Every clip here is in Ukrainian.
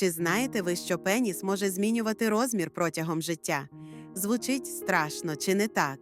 Чи знаєте ви, що пеніс може змінювати розмір протягом життя? Звучить страшно, чи не так?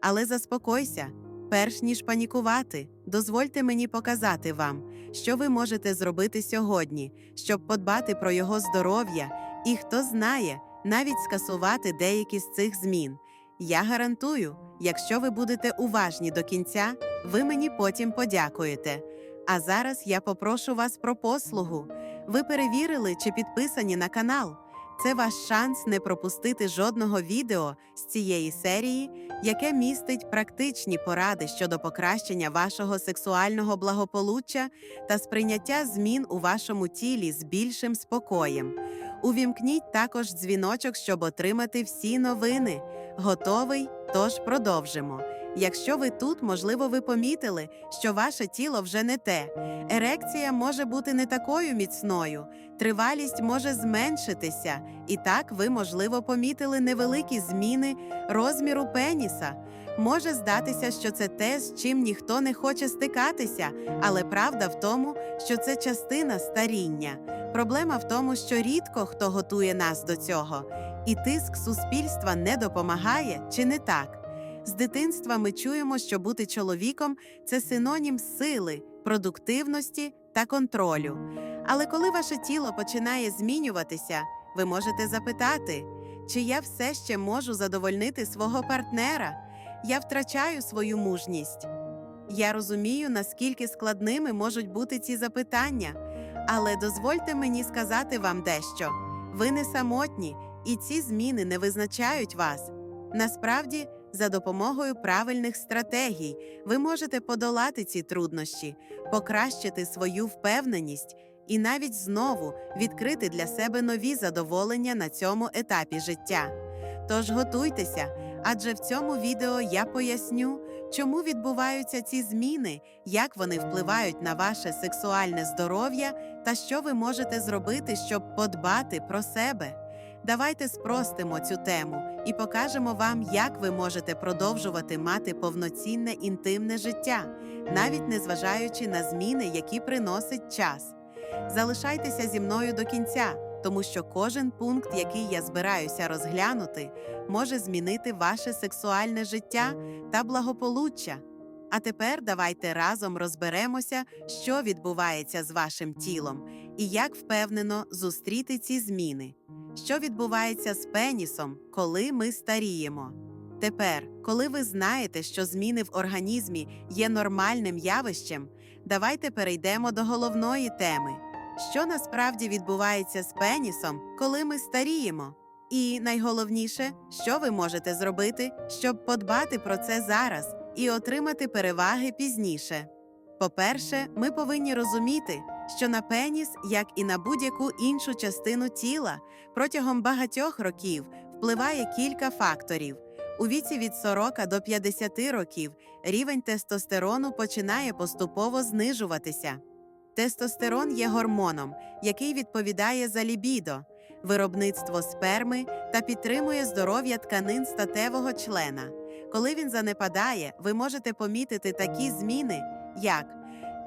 Але заспокойся, перш ніж панікувати, дозвольте мені показати вам, що ви можете зробити сьогодні, щоб подбати про його здоров'я, і хто знає, навіть скасувати деякі з цих змін. Я гарантую, якщо ви будете уважні до кінця, ви мені потім подякуєте. А зараз я попрошу вас про послугу. Ви перевірили чи підписані на канал. Це ваш шанс не пропустити жодного відео з цієї серії, яке містить практичні поради щодо покращення вашого сексуального благополуччя та сприйняття змін у вашому тілі з більшим спокоєм. Увімкніть також дзвіночок, щоб отримати всі новини. Готовий? Тож продовжимо. Якщо ви тут, можливо, ви помітили, що ваше тіло вже не те. Ерекція може бути не такою міцною, тривалість може зменшитися, і так ви, можливо, помітили невеликі зміни розміру пеніса. Може здатися, що це те, з чим ніхто не хоче стикатися, але правда в тому, що це частина старіння. Проблема в тому, що рідко хто готує нас до цього, і тиск суспільства не допомагає, чи не так? З дитинства ми чуємо, що бути чоловіком це синонім сили, продуктивності та контролю. Але коли ваше тіло починає змінюватися, ви можете запитати, чи я все ще можу задовольнити свого партнера? Я втрачаю свою мужність. Я розумію, наскільки складними можуть бути ці запитання, але дозвольте мені сказати вам дещо: ви не самотні, і ці зміни не визначають вас. Насправді, за допомогою правильних стратегій ви можете подолати ці труднощі, покращити свою впевненість і навіть знову відкрити для себе нові задоволення на цьому етапі життя. Тож готуйтеся, адже в цьому відео я поясню, чому відбуваються ці зміни, як вони впливають на ваше сексуальне здоров'я та що ви можете зробити, щоб подбати про себе. Давайте спростимо цю тему і покажемо вам, як ви можете продовжувати мати повноцінне інтимне життя, навіть незважаючи на зміни, які приносить час. Залишайтеся зі мною до кінця, тому що кожен пункт, який я збираюся розглянути, може змінити ваше сексуальне життя та благополуччя. А тепер давайте разом розберемося, що відбувається з вашим тілом і як впевнено зустріти ці зміни. Що відбувається з пенісом, коли ми старіємо? Тепер, коли ви знаєте, що зміни в організмі є нормальним явищем, давайте перейдемо до головної теми. Що насправді відбувається з пенісом, коли ми старіємо? І найголовніше, що ви можете зробити, щоб подбати про це зараз і отримати переваги пізніше. По-перше, ми повинні розуміти, що на пеніс, як і на будь-яку іншу частину тіла, протягом багатьох років впливає кілька факторів. У віці від 40 до 50 років рівень тестостерону починає поступово знижуватися. Тестостерон є гормоном, який відповідає за лібідо, виробництво сперми та підтримує здоров'я тканин статевого члена. Коли він занепадає, ви можете помітити такі зміни, як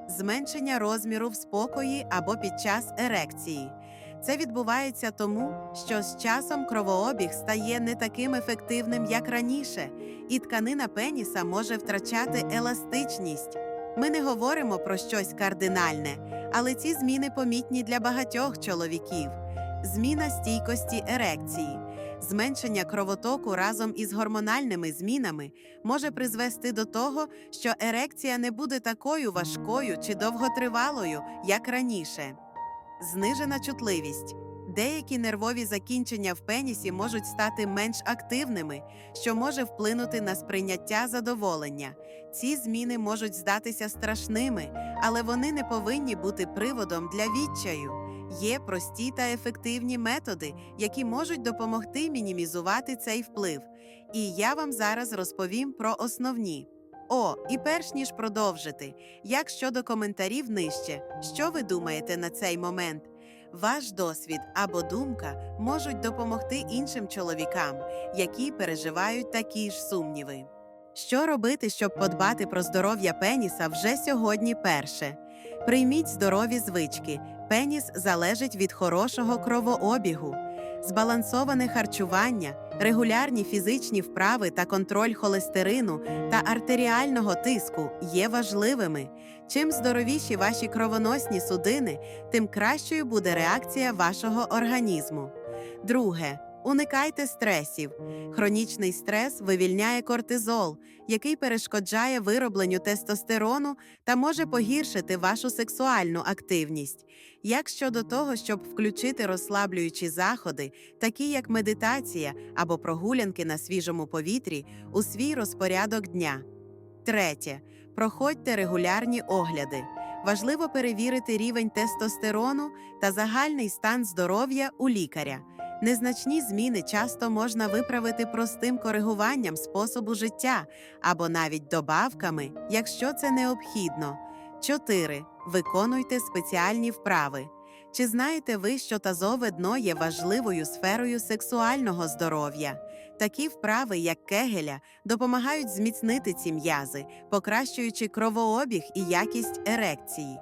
зменшення розміру в спокої або під час ерекції. Це відбувається тому, що з часом кровообіг стає не таким ефективним, як раніше, і тканина пеніса може втрачати еластичність. Ми не говоримо про щось кардинальне, але ці зміни помітні для багатьох чоловіків. Зміна стійкості ерекції, зменшення кровотоку разом із гормональними змінами може призвести до того, що ерекція не буде такою важкою чи довготривалою, як раніше. Знижена чутливість. Деякі нервові закінчення в пенісі можуть стати менш активними, що може вплинути на сприйняття задоволення. Ці зміни можуть здатися страшними, але вони не повинні бути приводом для відчаю. Є прості та ефективні методи, які можуть допомогти мінімізувати цей вплив. І я вам зараз розповім про основні. О, і перш ніж продовжити, як щодо коментарів нижче, що ви думаєте на цей момент? Ваш досвід або думка можуть допомогти іншим чоловікам, які переживають такі ж сумніви. Що робити, щоб подбати про здоров'я пеніса вже сьогодні перше? Прийміть здорові звички. Пеніс залежить від хорошого кровообігу. Збалансоване харчування, регулярні фізичні вправи та контроль холестерину та артеріального тиску є важливими. Чим здоровіші ваші кровоносні судини, тим кращою буде реакція вашого організму. Друге. Уникайте стресів. Хронічний стрес вивільняє кортизол, який перешкоджає виробленню тестостерону та може погіршити вашу сексуальну активність. Як щодо того, щоб включити розслаблюючі заходи, такі як медитація або прогулянки на свіжому повітрі, у свій розпорядок дня. Третє. Проходьте регулярні огляди. Важливо перевірити рівень тестостерону та загальний стан здоров'я у лікаря. Незначні зміни часто можна виправити простим коригуванням способу життя або навіть добавками, якщо це необхідно. 4. Виконуйте спеціальні вправи. Чи знаєте ви, що тазове дно є важливою сферою сексуального здоров'я? Такі вправи, як кегеля, допомагають зміцнити ці м'язи, покращуючи кровообіг і якість ерекції.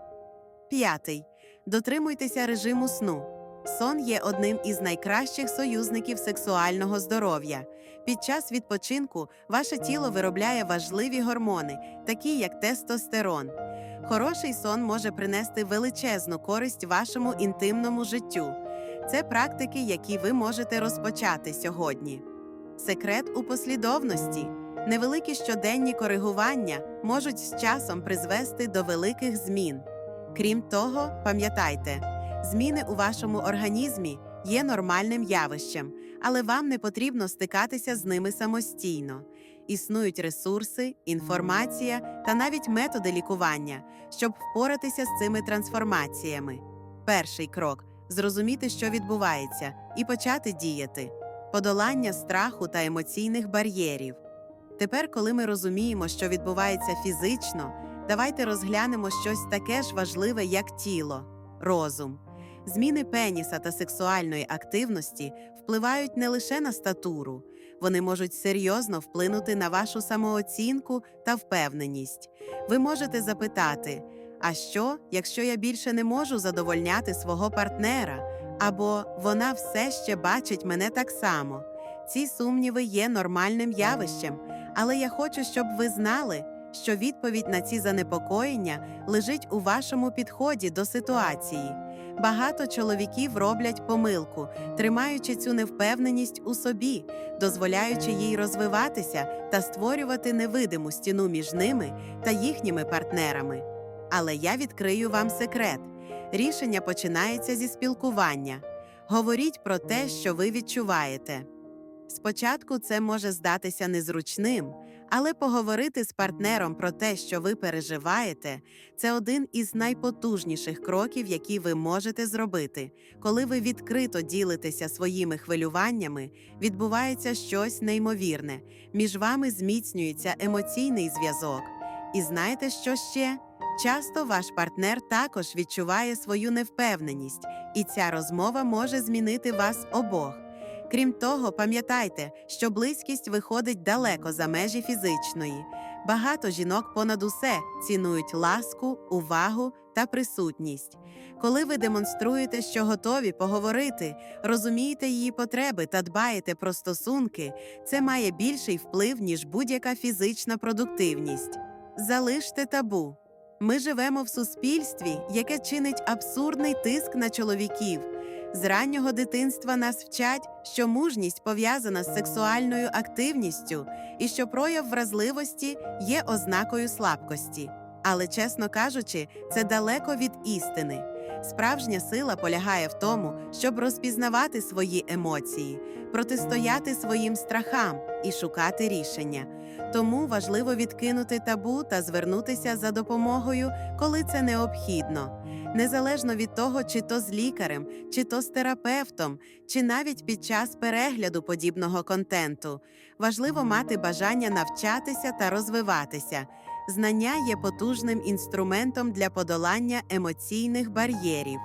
П'ятий. Дотримуйтеся режиму сну. Сон є одним із найкращих союзників сексуального здоров'я. Під час відпочинку ваше тіло виробляє важливі гормони, такі як тестостерон. Хороший сон може принести величезну користь вашому інтимному життю. Це практики, які ви можете розпочати сьогодні. Секрет у послідовності. Невеликі щоденні коригування можуть з часом призвести до великих змін. Крім того, пам'ятайте, зміни у вашому організмі є нормальним явищем, але вам не потрібно стикатися з ними самостійно. Існують ресурси, інформація та навіть методи лікування, щоб впоратися з цими трансформаціями. Перший крок зрозуміти, що відбувається, і почати діяти, подолання страху та емоційних бар'єрів. Тепер, коли ми розуміємо, що відбувається фізично, давайте розглянемо щось таке ж важливе, як тіло, розум. Зміни пеніса та сексуальної активності впливають не лише на статуру, вони можуть серйозно вплинути на вашу самооцінку та впевненість. Ви можете запитати: а що, якщо я більше не можу задовольняти свого партнера, або вона все ще бачить мене так само? Ці сумніви є нормальним явищем, але я хочу, щоб ви знали, що відповідь на ці занепокоєння лежить у вашому підході до ситуації. Багато чоловіків роблять помилку, тримаючи цю невпевненість у собі, дозволяючи їй розвиватися та створювати невидиму стіну між ними та їхніми партнерами. Але я відкрию вам секрет: рішення починається зі спілкування. Говоріть про те, що ви відчуваєте. Спочатку це може здатися незручним, але поговорити з партнером про те, що ви переживаєте, це один із найпотужніших кроків, які ви можете зробити. Коли ви відкрито ділитеся своїми хвилюваннями, відбувається щось неймовірне. Між вами зміцнюється емоційний зв'язок. І знаєте, що ще? Часто ваш партнер також відчуває свою невпевненість, і ця розмова може змінити вас обох. Крім того, пам'ятайте, що близькість виходить далеко за межі фізичної. Багато жінок понад усе цінують ласку, увагу та присутність. Коли ви демонструєте, що готові поговорити, розумієте її потреби та дбаєте про стосунки, це має більший вплив, ніж будь-яка фізична продуктивність. Залиште табу. Ми живемо в суспільстві, яке чинить абсурдний тиск на чоловіків. З раннього дитинства нас вчать, що мужність пов'язана з сексуальною активністю і що прояв вразливості є ознакою слабкості. Але, чесно кажучи, це далеко від істини. Справжня сила полягає в тому, щоб розпізнавати свої емоції, протистояти своїм страхам і шукати рішення. Тому важливо відкинути табу та звернутися за допомогою, коли це необхідно. Незалежно від того, чи то з лікарем, чи то з терапевтом, чи навіть під час перегляду подібного контенту, важливо мати бажання навчатися та розвиватися. Знання є потужним інструментом для подолання емоційних бар'єрів.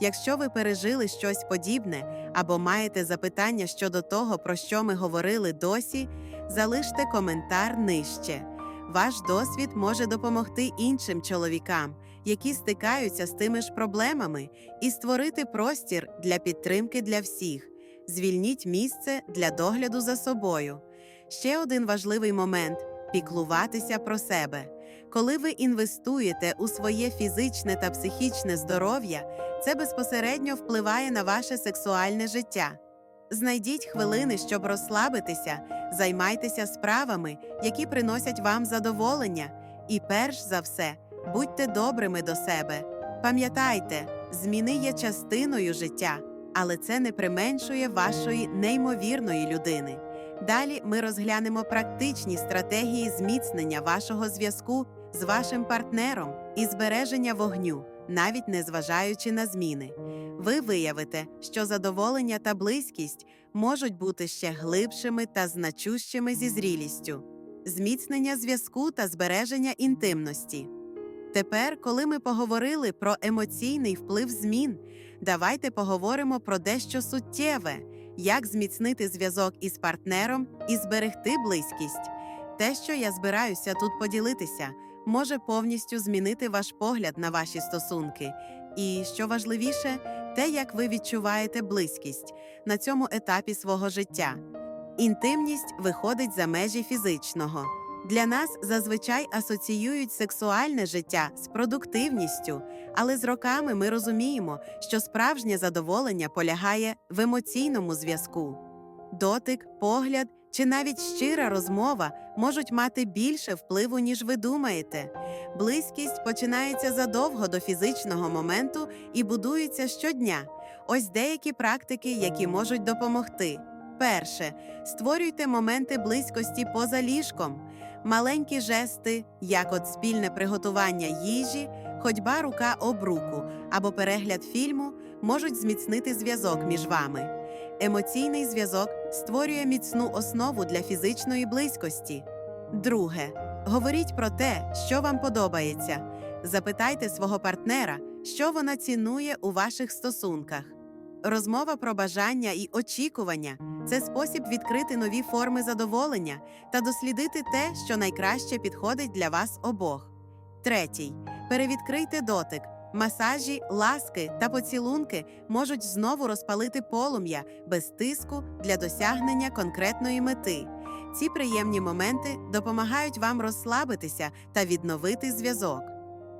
Якщо ви пережили щось подібне або маєте запитання щодо того, про що ми говорили досі, залиште коментар нижче. Ваш досвід може допомогти іншим чоловікам, які стикаються з тими ж проблемами, і створити простір для підтримки для всіх. Звільніть місце для догляду за собою. Ще один важливий момент піклуватися про себе. Коли ви інвестуєте у своє фізичне та психічне здоров'я, це безпосередньо впливає на ваше сексуальне життя. Знайдіть хвилини, щоб розслабитися, займайтеся справами, які приносять вам задоволення, і перш за все, будьте добрими до себе. Пам'ятайте, зміни є частиною життя, але це не применшує вашої неймовірної людини. Далі ми розглянемо практичні стратегії зміцнення вашого зв'язку з вашим партнером і збереження вогню, навіть не зважаючи на зміни. Ви виявите, що задоволення та близькість можуть бути ще глибшими та значущими зі зрілістю, зміцнення зв'язку та збереження інтимності. Тепер, коли ми поговорили про емоційний вплив змін, давайте поговоримо про дещо суттєве, як зміцнити зв'язок із партнером і зберегти близькість. Те, що я збираюся тут поділитися, може повністю змінити ваш погляд на ваші стосунки. І що важливіше, те, як ви відчуваєте близькість на цьому етапі свого життя. Інтимність виходить за межі фізичного. Для нас зазвичай асоціюють сексуальне життя з продуктивністю, але з роками ми розуміємо, що справжнє задоволення полягає в емоційному зв'язку. Дотик, погляд чи навіть щира розмова можуть мати більше впливу, ніж ви думаєте. Близькість починається задовго до фізичного моменту і будується щодня. Ось деякі практики, які можуть допомогти. Перше, створюйте моменти близькості поза ліжком. Маленькі жести, як от спільне приготування їжі, ходьба рука об руку або перегляд фільму, можуть зміцнити зв'язок між вами. Емоційний зв'язок створює міцну основу для фізичної близькості. Друге, говоріть про те, що вам подобається. Запитайте свого партнера, що вона цінує у ваших стосунках. Розмова про бажання і очікування це спосіб відкрити нові форми задоволення та дослідити те, що найкраще підходить для вас обох. Третій. Перевідкрийте дотик. Масажі, ласки та поцілунки можуть знову розпалити полум'я без тиску для досягнення конкретної мети. Ці приємні моменти допомагають вам розслабитися та відновити зв'язок.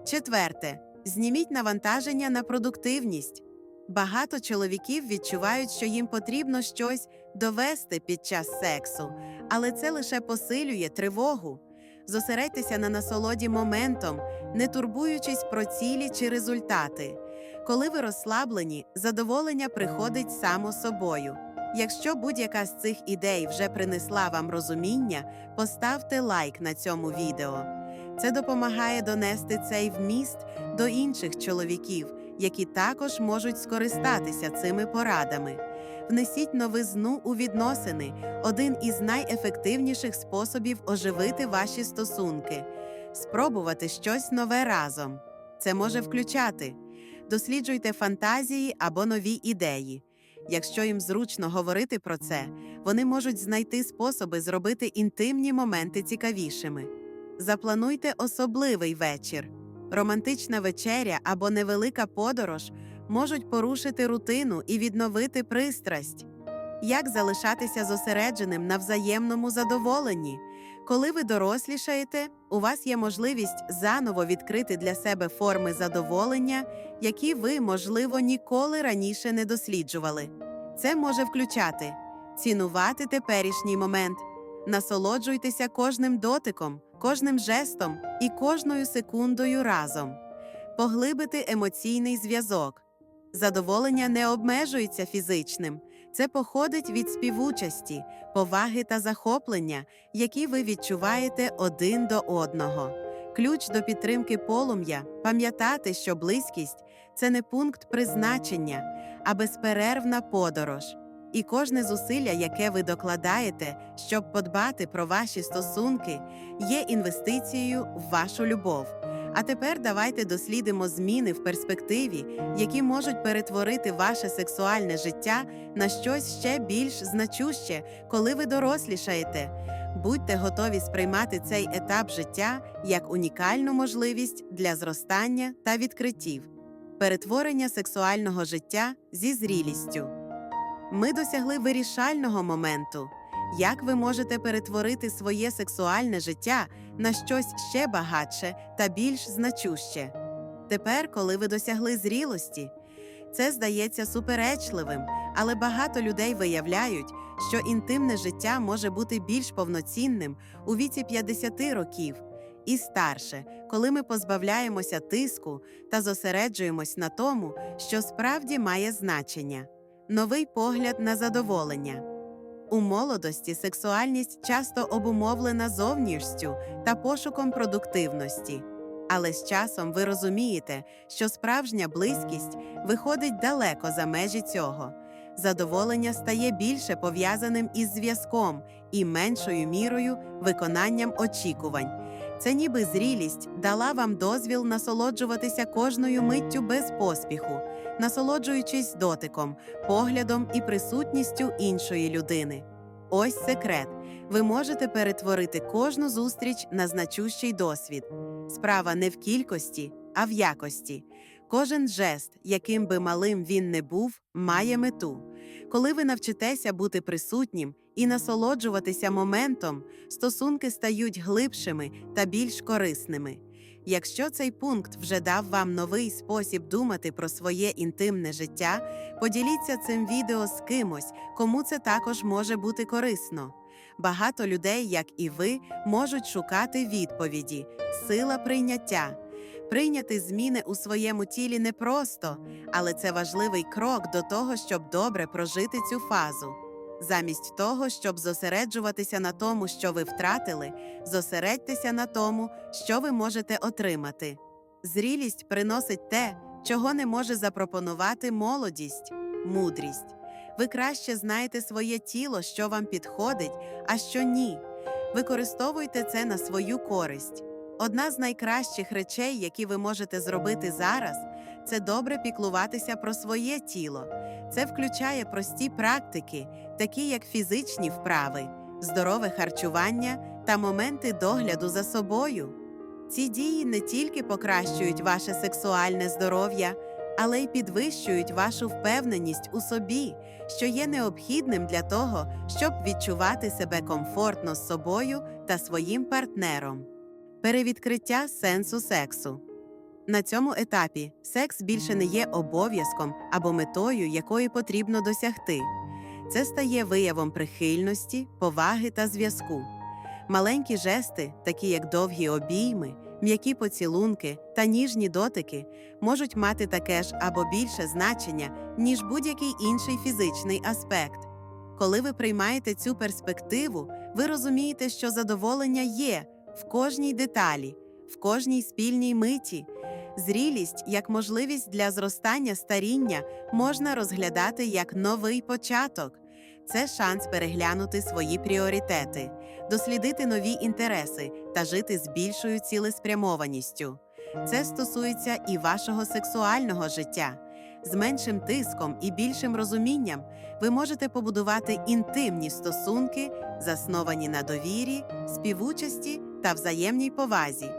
Четверте. Зніміть навантаження на продуктивність. Багато чоловіків відчувають, що їм потрібно щось довести під час сексу, але це лише посилює тривогу. Зосередьтеся на насолоді моментом, не турбуючись про цілі чи результати. Коли ви розслаблені, задоволення приходить само собою. Якщо будь-яка з цих ідей вже принесла вам розуміння, поставте лайк на цьому відео. Це допомагає донести цей вміст до інших чоловіків, які також можуть скористатися цими порадами. Внесіть новизну у відносини один із найефективніших способів оживити ваші стосунки, спробувати щось нове разом. Це може включати досліджуйте фантазії або нові ідеї. Якщо їм зручно говорити про це, вони можуть знайти способи зробити інтимні моменти цікавішими. Заплануйте особливий вечір. Романтична вечеря або невелика подорож можуть порушити рутину і відновити пристрасть. Як залишатися зосередженим на взаємному задоволенні? Коли ви дорослішаєте, у вас є можливість заново відкрити для себе форми задоволення, які ви, можливо, ніколи раніше не досліджували. Це може включати цінувати теперішній момент, насолоджуйтеся кожним дотиком, кожним жестом і кожною секундою разом, поглибити емоційний зв'язок. Задоволення не обмежується фізичним, це походить від співучасті, поваги та захоплення, які ви відчуваєте один до одного. Ключ до підтримки полум'я пам'ятати, що близькість це не пункт призначення, а безперервна подорож. І кожне зусилля, яке ви докладаєте, щоб подбати про ваші стосунки, є інвестицією в вашу любов. А тепер давайте дослідимо зміни в перспективі, які можуть перетворити ваше сексуальне життя на щось ще більш значуще, коли ви дорослішаєте. Будьте готові сприймати цей етап життя як унікальну можливість для зростання та відкриттів, перетворення сексуального життя зі зрілістю. Ми досягли вирішального моменту. Як ви можете перетворити своє сексуальне життя на щось ще багатше та більш значуще? Тепер, коли ви досягли зрілості, це здається суперечливим, але багато людей виявляють, що інтимне життя може бути більш повноцінним у віці 50 років і старше, коли ми позбавляємося тиску та зосереджуємось на тому, що справді має значення новий погляд на задоволення. У молодості сексуальність часто обумовлена зовнішністю та пошуком продуктивності. Але з часом ви розумієте, що справжня близькість виходить далеко за межі цього. Задоволення стає більше пов'язаним із зв'язком і меншою мірою виконанням очікувань. Це ніби зрілість дала вам дозвіл насолоджуватися кожною миттю без поспіху, насолоджуючись дотиком, поглядом і присутністю іншої людини. Ось секрет. Ви можете перетворити кожну зустріч на значущий досвід. Справа не в кількості, а в якості. Кожен жест, яким би малим він не був, має мету. Коли ви навчитеся бути присутнім і насолоджуватися моментом, стосунки стають глибшими та більш корисними. Якщо цей пункт вже дав вам новий спосіб думати про своє інтимне життя, поділіться цим відео з кимось, кому це також може бути корисно. Багато людей, як і ви, можуть шукати відповіді, сила прийняття. Прийняти зміни у своєму тілі непросто, але це важливий крок до того, щоб добре прожити цю фазу. Замість того, щоб зосереджуватися на тому, що ви втратили, зосередьтеся на тому, що ви можете отримати. Зрілість приносить те, чого не може запропонувати молодість, мудрість. Ви краще знаєте своє тіло, що вам підходить, а що ні. Використовуйте це на свою користь. Одна з найкращих речей, які ви можете зробити зараз, це добре піклуватися про своє тіло. Це включає прості практики, такі як фізичні вправи, здорове харчування та моменти догляду за собою. Ці дії не тільки покращують ваше сексуальне здоров'я, але й підвищують вашу впевненість у собі, що є необхідним для того, щоб відчувати себе комфортно з собою та своїм партнером. Перевідкриття сенсу сексу. На цьому етапі секс більше не є обов'язком або метою, якої потрібно досягти. Це стає виявом прихильності, поваги та зв'язку. Маленькі жести, такі як довгі обійми, м'які поцілунки та ніжні дотики, можуть мати таке ж або більше значення, ніж будь-який інший фізичний аспект. Коли ви приймаєте цю перспективу, ви розумієте, що задоволення є в кожній деталі, в кожній спільній миті. Зрілість як можливість для зростання старіння можна розглядати як новий початок. Це шанс переглянути свої пріоритети, дослідити нові інтереси та жити з більшою цілеспрямованістю. Це стосується і вашого сексуального життя. З меншим тиском і більшим розумінням ви можете побудувати інтимні стосунки, засновані на довірі, співучасті та взаємній повазі.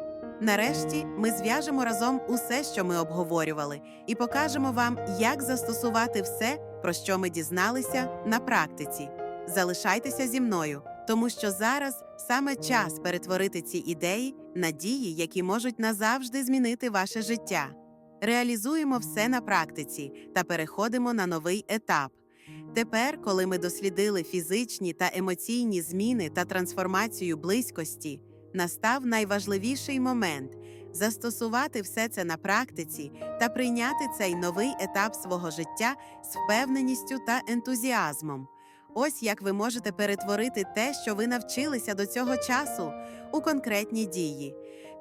Нарешті ми зв'яжемо разом усе, що ми обговорювали, і покажемо вам, як застосувати все, про що ми дізналися на практиці. Залишайтеся зі мною, тому що зараз саме час перетворити ці ідеї на дії, які можуть назавжди змінити ваше життя. Реалізуємо все на практиці та переходимо на новий етап. Тепер, коли ми дослідили фізичні та емоційні зміни та трансформацію близькості, настав найважливіший момент застосувати все це на практиці та прийняти цей новий етап свого життя з впевненістю та ентузіазмом. Ось як ви можете перетворити те, що ви навчилися до цього часу, у конкретні дії.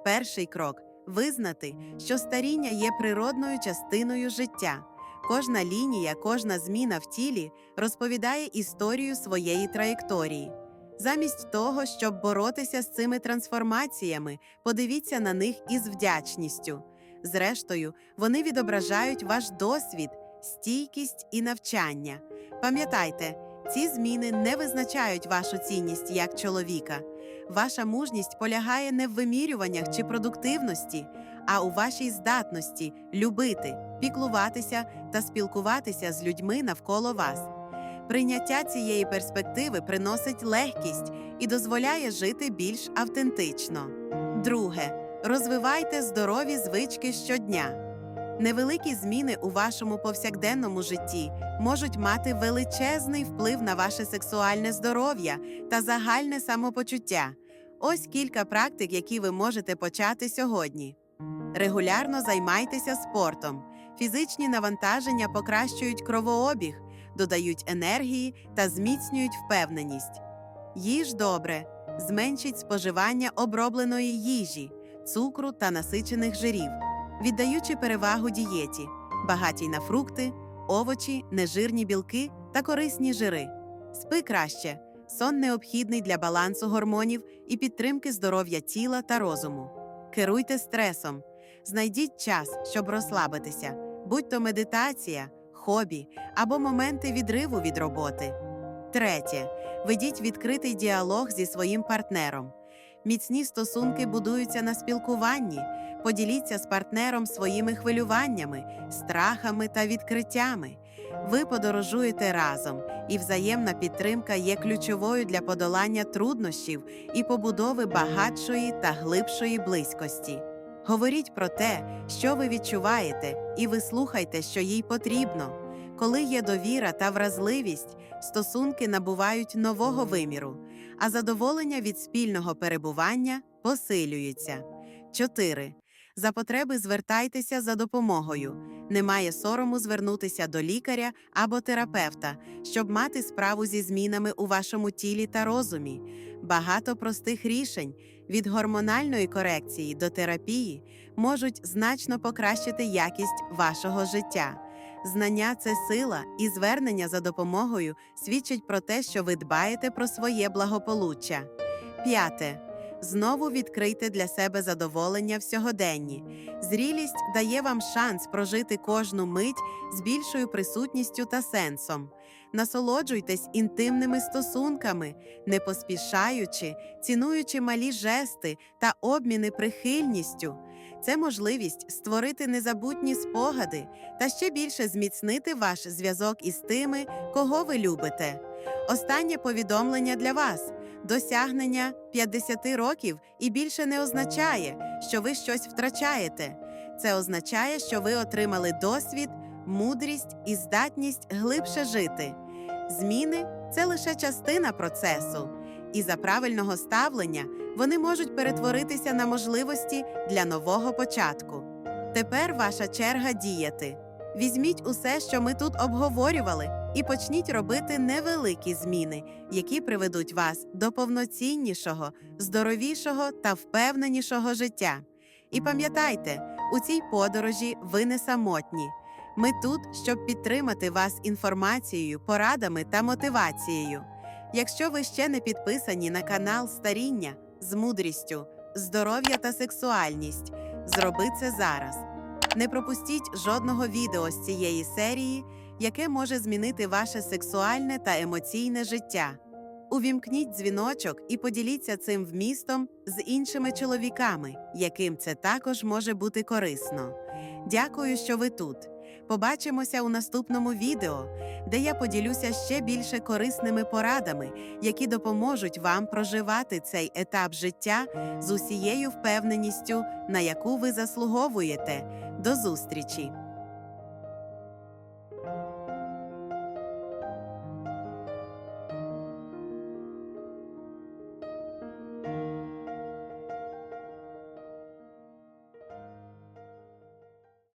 Перший крок визнати, що старіння є природною частиною життя. Кожна лінія, кожна зміна в тілі розповідає історію своєї траєкторії. Замість того, щоб боротися з цими трансформаціями, подивіться на них із вдячністю. Зрештою, вони відображають ваш досвід, стійкість і навчання. Пам'ятайте, ці зміни не визначають вашу цінність як чоловіка. Ваша мужність полягає не в вимірюваннях чи продуктивності, а у вашій здатності любити, піклуватися та спілкуватися з людьми навколо вас. Прийняття цієї перспективи приносить легкість і дозволяє жити більш автентично. Друге, розвивайте здорові звички щодня. Невеликі зміни у вашому повсякденному житті можуть мати величезний вплив на ваше сексуальне здоров'я та загальне самопочуття. Ось кілька практик, які ви можете почати сьогодні. Регулярно займайтеся спортом. Фізичні навантаження покращують кровообіг, додають енергії та зміцнюють впевненість. Їж добре, зменшіть споживання обробленої їжі, цукру та насичених жирів, віддаючи перевагу дієті, багатій на фрукти, овочі, нежирні білки та корисні жири. Спи краще. Сон необхідний для балансу гормонів і підтримки здоров'я тіла та розуму. Керуйте стресом. Знайдіть час, щоб розслабитися, будь то медитація, хобі або моменти відриву від роботи. Третє. Ведіть відкритий діалог зі своїм партнером. Міцні стосунки будуються на спілкуванні. Поділіться з партнером своїми хвилюваннями, страхами та відкриттями. Ви подорожуєте разом, і взаємна підтримка є ключовою для подолання труднощів і побудови багатшої та глибшої близькості. Говоріть про те, що ви відчуваєте, і ви слухайте, що їй потрібно. Коли є довіра та вразливість, стосунки набувають нового виміру, а задоволення від спільного перебування посилюється. 4. За потреби звертайтеся за допомогою. Немає сорому звернутися до лікаря або терапевта, щоб мати справу зі змінами у вашому тілі та розумі. Багато простих рішень від гормональної корекції до терапії можуть значно покращити якість вашого життя. Знання це сила, і звернення за допомогою свідчить про те, що ви дбаєте про своє благополуччя. П'яте. Знову відкрийте для себе задоволення в сьогоденні. Зрілість дає вам шанс прожити кожну мить з більшою присутністю та сенсом. Насолоджуйтесь інтимними стосунками, не поспішаючи, цінуючи малі жести та обміни прихильністю. Це можливість створити незабутні спогади та ще більше зміцнити ваш зв'язок із тими, кого ви любите. Останнє повідомлення для вас. Досягнення 50 років і більше не означає, що ви щось втрачаєте. Це означає, що ви отримали досвід, мудрість і здатність глибше жити. Зміни це лише частина процесу, і за правильного ставлення вони можуть перетворитися на можливості для нового початку. Тепер ваша черга діяти. Візьміть усе, що ми тут обговорювали, і почніть робити невеликі зміни, які приведуть вас до повноціннішого, здоровішого та впевненішого життя. І пам'ятайте, у цій подорожі ви не самотні. Ми тут, щоб підтримати вас інформацією, порадами та мотивацією. Якщо ви ще не підписані на канал Старіння з мудрістю, здоров'я та сексуальність, зроби це зараз. Не пропустіть жодного відео з цієї серії, яке може змінити ваше сексуальне та емоційне життя. Увімкніть дзвіночок і поділіться цим вмістом з іншими чоловіками, яким це також може бути корисно. Дякую, що ви тут. Побачимося у наступному відео, де я поділюся ще більше корисними порадами, які допоможуть вам проживати цей етап життя з усією впевненістю, на яку ви заслуговуєте. До зустрічі!